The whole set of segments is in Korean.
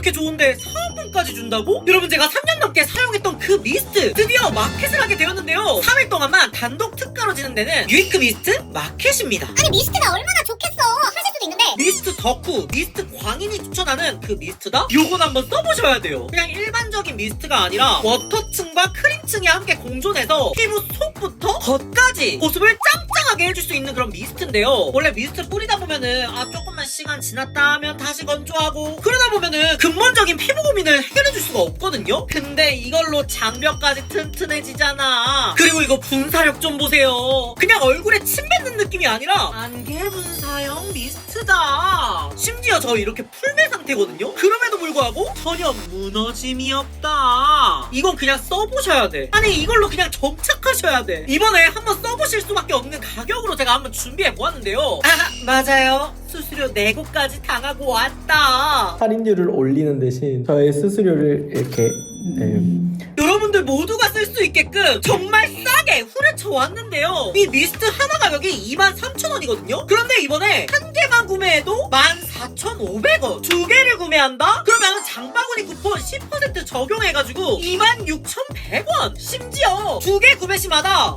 이렇게 좋은데 사은품까지 준다고? 여러분 제가 3년 넘게 사용했던 그 미스트 드디어 마켓을 하게 되었는데요 3일 동안만 단독 특가로 지는 데는 유이크 미스트 마켓입니다 아니 미스트가 얼마나 좋겠어 하실 수도 있는데 미스트 덕후, 미스트 광인이 추천하는 그 미스트다? 요건 한번 써보셔야 돼요. 그냥 일반적인 미스트가 아니라 워터층과 크림층이 함께 공존해서 피부 속부터 겉까지 보습을 짱 짱하게 해줄 수 있는 그런 미스트인데요. 원래 미스트 뿌리다 보면은 아 조금만 시간 지났다 하면 다시 건조하고 그러다 보면은 근본적인 피부 고민을 해결해줄 수가 없거든요. 근데 이걸로 장벽까지 튼튼해지잖아. 그리고 이거 분사력 좀 보세요. 그냥 얼굴에 침 뱉는 느낌이 아니라 안개 분사형 미스트다. 심지어 저 이렇게 풀매 상태거든요. 그럼에도 불구하고 전혀 무너짐이 없다. 이건 그냥 써보셔야 돼. 아니 이걸로 그냥 정착하셔야 돼. 이번에 한번 써보실 수밖에 없는 가격으로 제가 한번 준비해 보았는데요. 아 맞아요. 수수료 내고까지 당하고 왔다. 할인율을 올리는 대신 저의 수수료를 이렇게 네, 여러분들 모두가 쓸 수 있게끔 정말 싸 왔는데요. 이 미스트 하나 가격이 23,000원이거든요. 그런데 이번에 한 개만 구매해도 14,500원. 두 개를 구매한다? 그러면 장바구니 쿠폰 10% 적용해가지고 26,100원. 심지어 두 개 구매 시마다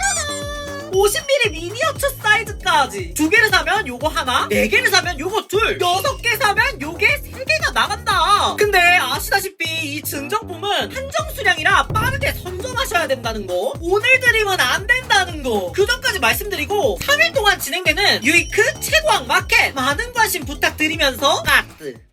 50ml 미니어처 사이즈까지 두 개를 사면 요거 하나 네 개를 사면 요거 둘 여섯 개 사면 요게 세 개가 나간다 근데 아시다시피 이 증정품은 한정 수량이라 빠르게 선점하셔 야 된다는 거 오늘 드리면 안 된다는 거그 전까지 말씀드리고 3일 동안 진행되는 유이크 최고왕 마켓 많은 관심 부탁드리면서 가스